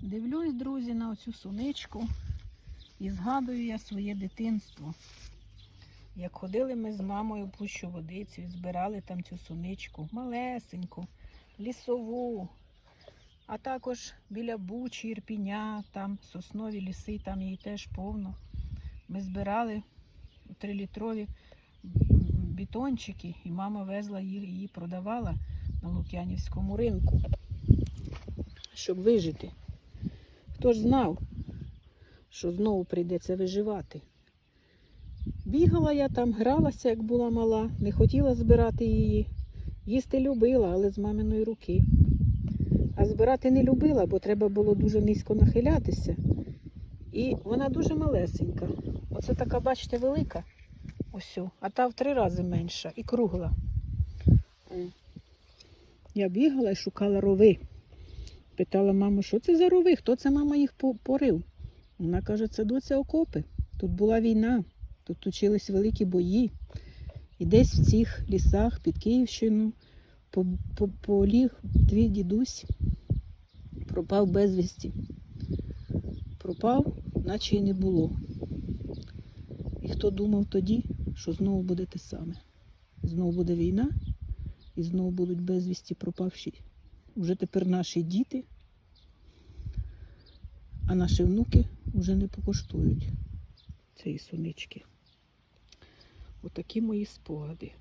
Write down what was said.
Дивлюсь, друзі, на оцю суничку і згадую я своє дитинство. Як ходили ми з мамою в пущу водицю і збирали там цю суничку, малесеньку, лісову, а також біля Бучі, Ірпіня, там соснові ліси, там її теж повно. Ми збирали трилітрові бітончики, і мама везла їх, її продавала на Лук'янівському ринку, щоб вижити. Хто ж знав, що знову прийдеться виживати? Бігала я там, гралася, як була мала, не хотіла збирати її. Їсти любила, але з маминої руки. А збирати не любила, бо треба було дуже низько нахилятися. І вона дуже малесенька. Оце така, бачите, велика. Ось, а та в три рази менша і кругла. Я бігала і шукала рови. Питала маму, що це за рови? Хто це мама їх порив? Вона каже, це доця окопи. Тут була війна, тут точились великі бої. І десь в цих лісах під Київщину по- по- поліг твій дідусь, пропав безвісті. Пропав, наче й не було. І хто думав тоді, що знову буде те саме? Знову буде війна, і знову будуть безвісті пропавші. Уже тепер наші діти, а наші внуки вже не покоштують цієї сунички. Отакі мої спогади.